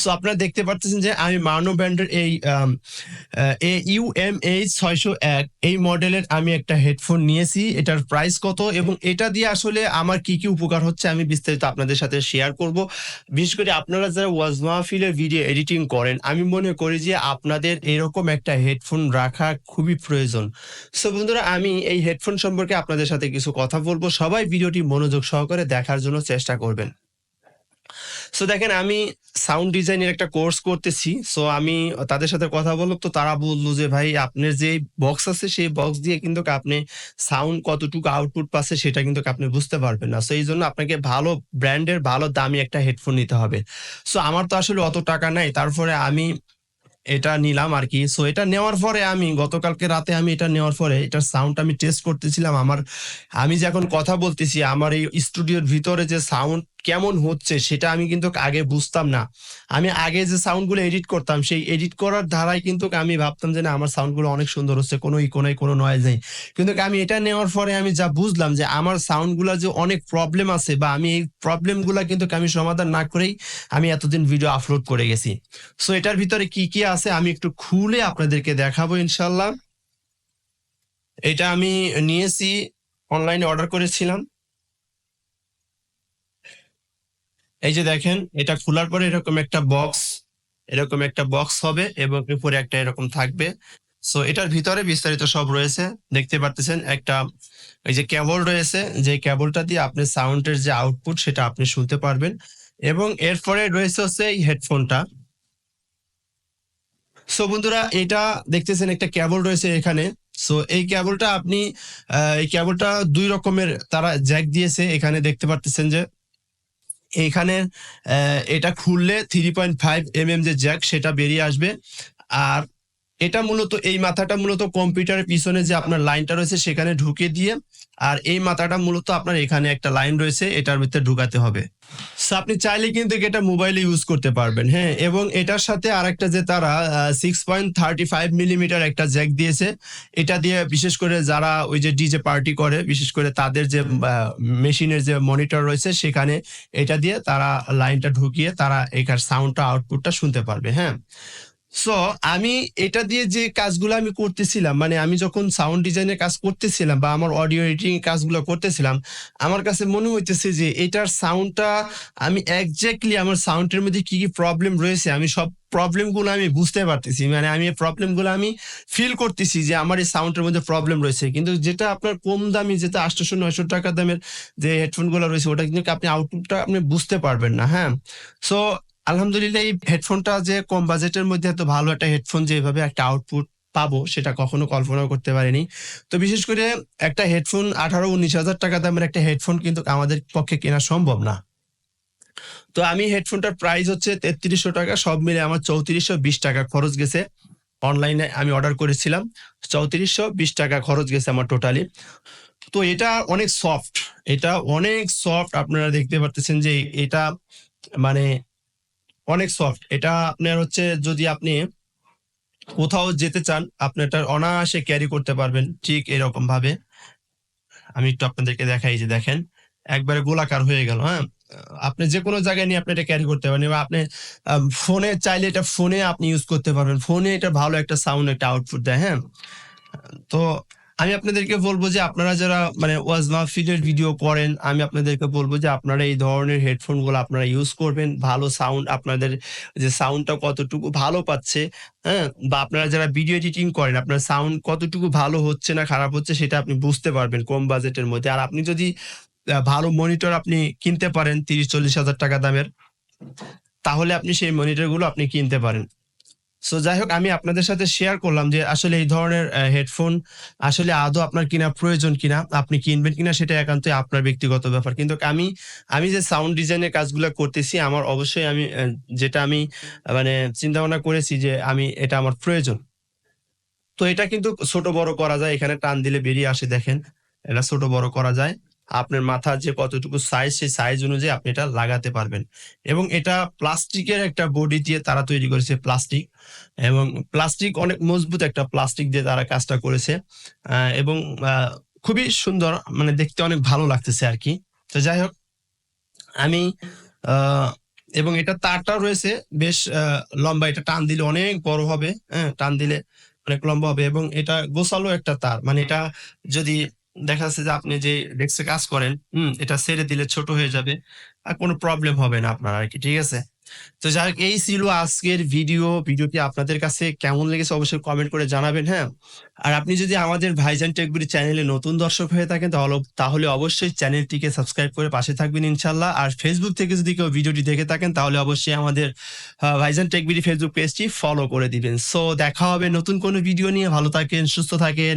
So আপনারা দেখতে পাচ্ছেন যে আমি মানো ব্র্যান্ডের এই এ ইউ এম এইচ ছয়শো এক, এই মডেলের আমি একটা হেডফোন নিয়েছি। এটার প্রাইস কত এবং এটা দিয়ে আসলে আমার কি কি উপকার হচ্ছে আমি বিস্তারিত আপনাদের সাথে শেয়ার করব। বিশেষ করে আপনারা যারা ওয়াজ মাহফিলের ভিডিও এডিটিং করেন, আমি মনে করি যে আপনাদের এরকম একটা হেডফোন রাখা খুবই প্রয়োজন। সো বন্ধুরা, আমি এই হেডফোন সম্পর্কে আপনাদের সাথে কিছু কথা বলব। সবাই ভিডিওটি মনোযোগ সহকারে দেখার জন্য চেষ্টা করবেন। সো দেখেন, আমি সাউন্ড ডিজাইনের একটা কোর্স করতেছি। সো আমি তাদের সাথে কথা বললাম, তো তারা বলল যে, ভাই, আপনার যে বক্স আছে, সেই বক্স দিয়ে কিন্তু আপনি সাউন্ড কতটুকু আউটপুট পাচ্ছে, সেটা কিন্তু আপনি বুঝতে পারবেন না। সো এই জন্য আপনাকে ভালো ব্র্যান্ডের ভালো দামি একটা হেডফোন নিতে হবে। সো আমার তো আসলে অত টাকা নাই। তারপরে আমি এটা নিলাম আর কি। সো এটা নেওয়ার পরে আমি, গতকালকে রাতে আমি এটা নেওয়ার পরে, এটার সাউন্ড আমি টেস্ট করতেছিলাম। আমার, আমি যে এখন কথা বলতেছি, আমার এই স্টুডিওর ভিতরে যে সাউন্ড কেমন হচ্ছে সেটা আমি কিন্তু আগে বুঝতাম না। আমি আগে যে সাউন্ডগুলো এডিট করতাম, সেই এডিট করার ধারায় কিন্তু আমি ভাবতাম যে না, আমার সাউন্ডগুলো অনেক সুন্দর হচ্ছে, কোনো ইকোনাই কোনো নয়েজ নেই। কিন্তু আমি এটা নেওয়ার পরে আমি যা বুঝলাম যে আমার সাউন্ডগুলো যে অনেক প্রবলেম আছে বা আমি এই প্রবলেমগুলো কিন্তু আমি সমাধান না করেই আমি এতদিন ভিডিও আপলোড করে গেছি। সো এটার ভিতরে কি কি আছে আমি একটু খুলে আপনাদেরকে দেখাবো ইনশাল্লাহ এটা আমি নিয়েছি অনলাইনে অর্ডার করেছিলাম। এই যে দেখেন, এটা খোলার পরে এরকম একটা বক্স এরকম একটা বক্স হবে এবং উপরে একটা এরকম থাকবে। সো এটার ভিতরে বিস্তারিত সব রয়েছে। দেখতে পারতেছেন একটা, এই যে কেবল রয়েছে, যে কেবলটা দিয়ে আপনি সাউন্ডের যে আউটপুট সেটা আপনি শুনতে পারবেন। এবং এরপরে রয়েছে হচ্ছে এই হেডফোনটা সো বন্ধুরা, এটা দেখতেছেন একটা কেবল রয়েছে এখানে। সো এই কেবলটা আপনি এই কেবলটা দুই রকমের তারা জ্যাক দিয়েছে। এখানে দেখতে পারতেছেন যে এখানে এটা খুললে three point five M M যে জ্যাক সেটা বেরিয়ে আসবে। আর এটা মূলত, এই মাথাটা মূলত কম্পিউটারের পিছনে যে আপনার লাইনটা রয়েছে সেখানে ঢুকে দিয়ে আর এই মাথাটা মূলত আপনার এখানে একটা লাইন রয়েছে এটার ভিতরে ঢুকাতে হবে। So, আপনি চাইলে কিন্তু এটা মোবাইলে ইউজ করতে পারবেন হ্যাঁ? এবং এটার সাথে আরেকটা যে তারা six point thirty five millimeter একটা জ্যাক দিয়েছে এটা দিয়ে বিশেষ করে যারা ওই যে ডিজে পার্টি করে বিশেষ করে তাদের যে মেশিনের যে মনিটর রয়েছে সেখানে এটা দিয়ে তারা লাইনটা ঢুকিয়ে তারা এখানে সাউন্ডটা আউটপুটটা শুনতে পারবে হ্যাঁ? সো আমি এটা দিয়ে যে কাজগুলো আমি করতেছিলাম মানে আমি যখন সাউন্ড ডিজাইনের কাজ করতেছিলাম বা আমার অডিও এডিটিং কাজগুলো করতেছিলাম, আমার কাছে মনে হইতেছে যে এটার সাউন্ডটা আমি একজ্যাক্টলি আমার সাউন্ডের মধ্যে কি কি প্রবলেম রয়েছে, আমি সব প্রবলেমগুলো আমি বুঝতে পারতেছি। মানে আমি এই প্রবলেমগুলো আমি ফিল করতেছি যে আমার এই সাউন্ডের মধ্যে প্রবলেম রয়েছে। কিন্তু যেটা আপনার কম দামি, যেটা আটশোশো নয়শো টাকা দামের যে হেডফোনগুলো রয়েছে, ওটা কিন্তু আপনি আউটপুটটা আপনি বুঝতে পারবেন না হ্যাঁ? সো আলহামদুলিল্লাহ, এই হেডফোনটা যে কম বাজেটের মধ্যে এত ভালো একটা হেডফোন যে এভাবে একটা আউটপুট পাবো, সেটা কখনো কল্পনাও করতে পারিনি। তো বিশেষ করে একটা হেডফোন আঠারো উনিশ হাজার টাকা দামের একটা হেডফোন কিন্তু আমাদের পক্ষে কেনা সম্ভব না। তো আমি হেডফোনটার প্রাইস হচ্ছে তেত্রিশশো টাকা, সব মিলে আমার চৌত্রিশশো বিশ টাকা খরচ গেছে। অনলাইনে আমি অর্ডার করেছিলাম, চৌত্রিশশো বিশ টাকা খরচ গেছে আমার টোটালি তো এটা অনেক সফট এটা অনেক সফট আপনারা দেখতে পারতেছেন যে এটা মানে অনেক সফট এটা আপনার হচ্ছে যদি আপনি কোথাও যেতে চান, আপনি এটা অনায়াসে ক্যারি করতে পারবেন ঠিক এরকম ভাবে। আমি একটু আপনাদেরকে দেখাই যে দেখেন, একবারে গোলাকার হয়ে গেল হ্যাঁ? আপনি যে কোনো জায়গায় নিয়ে আপনি এটা ক্যারি করতে পারেন, এবার আপনি ফোনে চাইলে এটা ফোনে আপনি ইউজ করতে পারবেন। ফোনে এটা ভালো একটা সাউন্ড একটা আউটপুট দেয় হ্যাঁ? তো আমি আপনাদেরকে বলব যে আপনারা যারা মানে ওয়াজ মাহফিলের ভিডিও করেন আমি আপনাদেরকে বলব যে আপনারা এই ধরনের হেডফোনগুলো আপনারা ইউজ করবেন। ভালো সাউন্ড আপনাদের, যে সাউন্ডটা কতটুকু ভালো পাচ্ছে হ্যাঁ? বা আপনারা যারা ভিডিও এডিটিং করেন, আপনার সাউন্ড কতটুকু ভালো হচ্ছে না খারাপ হচ্ছে, সেটা আপনি বুঝতে পারবেন কম বাজেটের মধ্যে। আর আপনি যদি ভালো মনিটর আপনি কিনতে পারেন, তিরিশ, চল্লিশ হাজার টাকা দামের, তাহলে আপনি সেই মনিটরগুলো আপনি কিনতে পারেন। সো যাই হোক আমি আপনাদের সাথে শেয়ার করলাম যে আসলে এই ধরনের হেডফোন আসলে আদৌ আপনার কিনা প্রয়োজন কিনা, আপনি কিনবেন কিনা সেটা একান্তই আপনার ব্যক্তিগত ব্যাপার। কিন্তু আমি আমি যে সাউন্ড ডিজাইনের কাজগুলো করতেছি, আমার অবশ্যই আমি যেটা আমি মানে চিন্তা ভাবনা করেছি যে আমি এটা আমার প্রয়োজন। তো এটা কিন্তু ছোট বড় করা যায়, এখানে টান দিলে বেরিয়ে আসে, দেখেন। এটা ছোট বড় করা যায়। আপনার মাথার যে কতটুকু সাইজ সেই সাইজ অনুযায়ী আপনি এটা লাগাতে পারবেন। এবং এটা প্লাস্টিকের একটা বডি দিয়ে তারা তৈরি করেছে প্লাস্টিক। এবং প্লাস্টিক অনেক মজবুত একটা প্লাস্টিক দিয়ে তারা কাজটা করেছে। এবং খুবই সুন্দর মানে দেখতে অনেক ভালো লাগতেছে আর কি। তো যাই হোক, আমি এবং এটা তারটাও রয়েছে, বেশ লম্বা। এটা টান দিলে অনেক বড় হবে হ্যাঁ টান দিলে অনেক লম্বা হবে। এবং এটা গোসালো একটা তার। মানে এটা যদি দেখা যাচ্ছে যে আপনি যে ডেস্কে কাজ করেন, হুম, এটা ছেড়ে দিলে ছোট হয়ে যাবে আর কোনো প্রবলেম হবে না আপনার আর কি ঠিক আছে? তো যাই এই ছিল আজকের ভিডিও ভিডিওটি আপনাদের কাছে কেমন লেগেছে অবশ্যই কমেন্ট করে জানাবেন হ্যাঁ? আর আপনি যদি আমাদের ভাইজান টেকগুলি চ্যানেলে নতুন দর্শক হয়ে থাকেন, তাহলে তাহলে অবশ্যই চ্যানেলটিকে সাবস্ক্রাইব করে পাশে থাকবেন ইনশাল্লাহ। আর ফেসবুক থেকে যদি কেউ ভিডিওটি দেখে থাকেন, তাহলে অবশ্যই আমাদের ভাইজান টেকবিডি ফেসবুক পেজটি ফলো করে দিবেন। সো দেখা হবে নতুন কোনো ভিডিও নিয়ে। ভালো থাকেন, সুস্থ থাকেন।